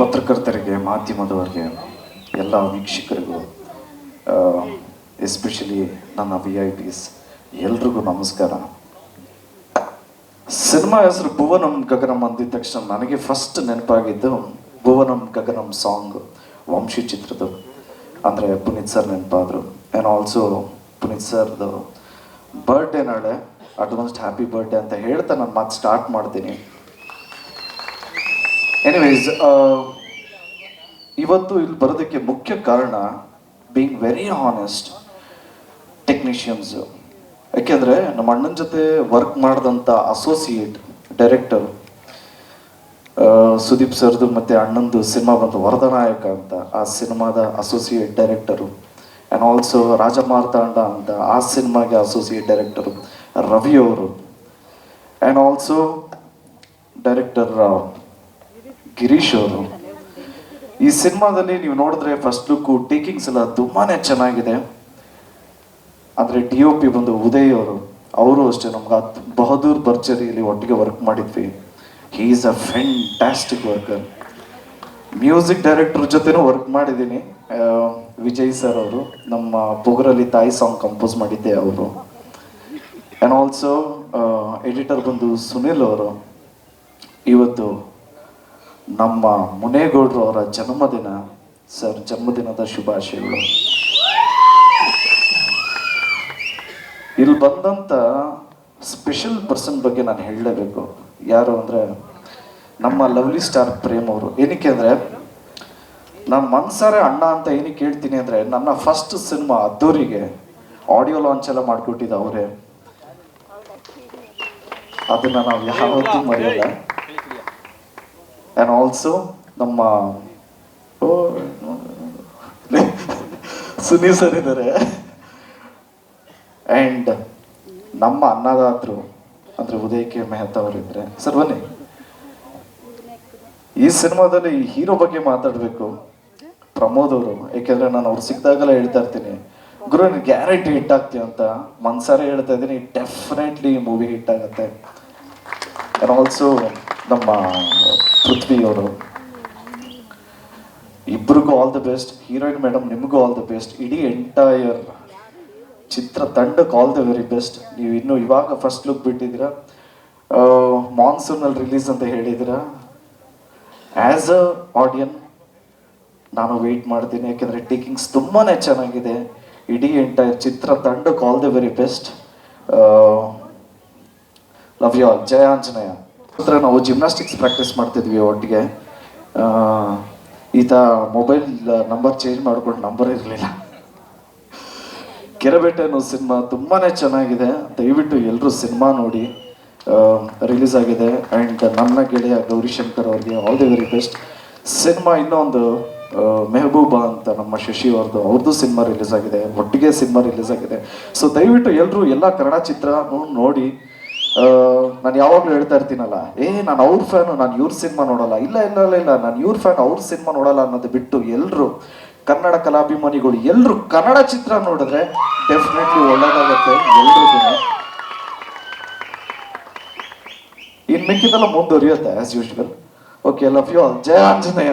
ಪತ್ರಕರ್ತರಿಗೆ, ಮಾಧ್ಯಮದವರಿಗೆ, ಎಲ್ಲ ವೀಕ್ಷಕರಿಗೂ ಎಸ್ಪೆಷಲಿ ನನ್ನ ವಿ ಐ ಪಿಸ್ ಎಲ್ರಿಗೂ ನಮಸ್ಕಾರ. ಸಿನಿಮಾ ಹೆಸರು ಭುವನಂ ಗಗನಂ ಅಂದಿದ ತಕ್ಷಣ ನನಗೆ ಫಸ್ಟ್ ನೆನಪಾಗಿದ್ದು ಭುವನಂ ಗಗನಂ ಸಾಂಗ್ ವಂಶಿ ಚಿತ್ರದ ಅಂದರೆ ಪುನೀತ್ ಸರ್ ನೆನಪಾದರು. ಆ್ಯಂಡ್ ಆಲ್ಸೋ ಪುನೀತ್ ಸರ್ದು ಬರ್ಡೇ ನಾಳೆ ಅಡ್ವಾನ್ಸ್ಡ್ ಹ್ಯಾಪಿ ಬರ್ಡೇ ಅಂತ ಹೇಳ್ತಾ ನಾನು ಮಾತು ಸ್ಟಾರ್ಟ್ ಮಾಡ್ತೀನಿ. ಎನಿವೇಸ್ ಇವತ್ತು ಇಲ್ಲಿ ಬರೋದಕ್ಕೆ ಮುಖ್ಯ ಕಾರಣ ಬೀಂಗ್ ವೆರಿ ಹಾನೆಸ್ಟ್ ಟೆಕ್ನಿಷಿಯನ್ಸ್ ಯಾಕೆಂದರೆ ನಮ್ಮ ಅಣ್ಣನ ಜೊತೆ ವರ್ಕ್ ಮಾಡಿದಂಥ ಅಸೋಸಿಯೇಟ್ ಡೈರೆಕ್ಟರ್ ಸುದೀಪ್ ಸರ್ದು ಮತ್ತು ಅಣ್ಣಂದು ಸಿನಿಮಾ ಬಂತು ವರದನಾಯಕ ಅಂತ, ಆ ಸಿನಿಮಾದ associate director and also Rajamarthanda ಅಂತ ಆ ಸಿನಿಮಾಗೆ ಅಸೋಸಿಯೇಟ್ ಡೈರೆಕ್ಟರು ರವಿ ಅವರು. ಆ್ಯಂಡ್ ಆಲ್ಸೋ ಡೈರೆಕ್ಟರ್ ಗಿರೀಶ್ ಅವರು, ಈ ಸಿನಿಮಾದಲ್ಲಿ ನೀವು ನೋಡಿದ್ರೆ ಫಸ್ಟ್ ಲುಕ್ ಟೇಕಿಂಗ್ಸ್ ಎಲ್ಲ ತುಂಬಾನೇ ಚೆನ್ನಾಗಿದೆ. ಆದರೆ ಡಿ ಒ ಪಿ ಬಂದು ಉದಯ್ ಅವರು ಅವರು ಅಷ್ಟೇ ನಮ್ಗೆ ಬಹದ್ದೂರ್ ಭರ್ಜರಿಯಲ್ಲಿ ಒಟ್ಟಿಗೆ ವರ್ಕ್ ಮಾಡಿದ್ವಿ. He is a fantastic worker music director ಜೊತೆನೂ ವರ್ಕ್ ಮಾಡಿದ್ದೀನಿ. ವಿಜಯ್ ಸರ್ ಅವರು, ನಮ್ಮ ಪೊಗರಲ್ಲಿ ತಾಯಿ ಸಾಂಗ್ ಕಂಪೋಸ್ ಮಾಡಿದ್ದೆ ಅವರು. ಆ್ಯಂಡ್ ಆಲ್ಸೋ ಎಡಿಟರ್ ಬಂದು ಸುನಿಲ್ ಅವರು, ಇವತ್ತು ನಮ್ಮ ಮುನೇಗೌಡರು ಅವರ ಜನ್ಮದಿನ, ಸರ್, ಜನ್ಮದಿನದ ಶುಭಾಶಯಗಳು. ಇಲ್ಲಿ ಬಂದಂತ ಸ್ಪೆಷಲ್ ಪರ್ಸನ್ ಬಗ್ಗೆ ನಾನು ಹೇಳಲೇಬೇಕು. ಯಾರು ಅಂದರೆ ನಮ್ಮ ಲವ್ಲಿ ಸ್ಟಾರ್ ಪ್ರೇಮ್ ಅವರು. ಏನಕ್ಕೆ ಅಂದರೆ ನಮ್ಮ ಮನ್ಸಾರೆ ಅಣ್ಣ ಅಂತ ಏನಕ್ಕೆ ಹೇಳ್ತೀನಿ ಅಂದರೆ, ನನ್ನ ಫಸ್ಟ್ ಸಿನಿಮಾ ಅದ್ದೂರಿಗೆ ಆಡಿಯೋ ಲಾಂಚ್ ಎಲ್ಲ ಮಾಡಿಕೊಟ್ಟಿದ್ದು ಅವರೇ. ಅದನ್ನ ನಾವು ಯಾವತ್ತೂ ಮರೆಯಲ್ಲ. ಆ್ಯಂಡ್ ಆಲ್ಸೋ ನಮ್ಮ ಓ, ಸುನಿ ಸರ್ ಇದ್ದಾರೆ. ಆ್ಯಂಡ್ ನಮ್ಮ ಅನ್ನದಾತರು ಅಂದರೆ ಉದಯ್ ಕೆ ಮೆಹ್ತಾ ಅವರು ಇದ್ದಾರೆ ಸರ್ ಬನ್ನಿ. ಈ ಸಿನಿಮಾದಲ್ಲಿ ಹೀರೋ ಬಗ್ಗೆ ಮಾತಾಡಬೇಕು. ಪ್ರಮೋದ್ ಅವರು. ಯಾಕೆಂದ್ರೆ ನಾನು ಅವ್ರು ಸಿಕ್ಕಿದಾಗೆಲ್ಲ ಹೇಳ್ತಾ ಇರ್ತೀನಿ. ಗುರು ಗ್ಯಾರಂಟಿ ಹಿಟ್ ಆಗ್ತೀವಿ ಅಂತ ಮನ್ಸಾರೆ ಹೇಳ್ತಾ ಇದ್ದೀನಿ. ಡೆಫಿನೆಟ್ಲಿ ಮೂವಿ ಹಿಟ್ ಆಗುತ್ತೆ. ಆಲ್ಸೋ ನಮ್ಮ ಪೃಥ್ವಿ ಅವರು ಇಬ್ರಿಗೂ all the best heroine madam ನಿಮಗೂ ಆಲ್ ದ ಬೆಸ್ಟ್ ಇಡೀ ಎಂಟೈರ್ ಚಿತ್ರ ತಂಡಕ್ಕೆ ಆಲ್ ದ ವೆರಿ ಬೆಸ್ಟ್ ನೀವು ಇನ್ನು ಇವಾಗ ಫಸ್ಟ್ ಲುಕ್ ಬಿಟ್ಟಿದ್ದೀರಾ. ಮಾನ್ಸೂನಲ್ಲಿ ರಿಲೀಸ್ ಅಂತ ಹೇಳಿದ್ದೀರಾ. ಆ್ಯಸ್ ಅ ಆಡಿಯನ್ ನಾನು ವೆಯ್ಟ್ ಮಾಡ್ತೀನಿ. ಯಾಕೆಂದರೆ ಟೇಕಿಂಗ್ಸ್ ತುಂಬಾ ಚೆನ್ನಾಗಿದೆ. ಇಡೀ ಎಂಟೈರ್ ಚಿತ್ರ ತಂಡಕ್ಕೆ all the very best love you all Jaya Anjaneya. ಹತ್ರ ನಾವು ಜಿಮ್ನಾಸ್ಟಿಕ್ಸ್ ಪ್ರಾಕ್ಟೀಸ್ ಮಾಡ್ತಿದ್ವಿ ಒಟ್ಟಿಗೆ. ಈತ ಮೊಬೈಲ್ ನಂಬರ್ ಚೇಂಜ್ ಮಾಡ್ಕೊಂಡು ನಂಬರ್ ಇರಲಿಲ್ಲ. ಕೆರೆಬೇಟೆ ಅನ್ನೋ ಸಿನಿಮಾ ತುಂಬಾನೇ ಚೆನ್ನಾಗಿದೆ. ದಯವಿಟ್ಟು ಎಲ್ಲರೂ ಸಿನಿಮಾ ನೋಡಿ ರಿಲೀಸ್ ಆಗಿದೆ. ಆ್ಯಂಡ್ ನನ್ನ ಗೆಳೆಯ ಗೌರಿ ಶಂಕರ್ ಅವ್ರಿಗೆ all the very best cinema ಇನ್ನೊಂದು ಮೆಹಬೂಬಾ ಅಂತ ನಮ್ಮ ಶಶಿ ಅವ್ರದ್ದು ಅವ್ರದ್ದು ಸಿನಿಮಾ ರಿಲೀಸ್ ಆಗಿದೆ. ಒಟ್ಟಿಗೆ ಸಿನಿಮಾ ರಿಲೀಸ್ ಆಗಿದೆ. ಸೊ ದಯವಿಟ್ಟು ಎಲ್ಲರೂ ಎಲ್ಲ ಕನ್ನಡ ಚಿತ್ರ ನೋಡಿ ನಾನು ಯಾವಾಗಲೂ ಹೇಳ್ತಾ ಇರ್ತೀನಲ್ಲ, ಏ, ನಾನು ಅವ್ರ ಫ್ಯಾನು ನಾನು ಇವ್ರ ಸಿನಿಮಾ ನೋಡಲ್ಲ. ಇಲ್ಲ ಇಲ್ಲ ಇಲ್ಲ ಇಲ್ಲ, ನಾನು ಇವ್ರ ಫ್ಯಾನ್ ಅವ್ರ ಸಿನಿಮಾ ನೋಡಲ್ಲ ಅನ್ನೋದು ಬಿಟ್ಟು ಎಲ್ಲರೂ ಕನ್ನಡ ಕಲಾಭಿಮಾನಿಗಳು ಎಲ್ಲರೂ ಕನ್ನಡ ಚಿತ್ರ ನೋಡಿದ್ರೆ ಡೆಫಿನೆಟ್ಲಿ ಒಳ್ಳೇದಾಗತ್ತೆ ಎಲ್ರಿಗೂ ಇನ್ ಮಿಕ್ಕಿದೆಲ್ಲ ಮುಂದುವರಿಯುತ್ತೆ as usual okay love you all Jaya Anjaneya.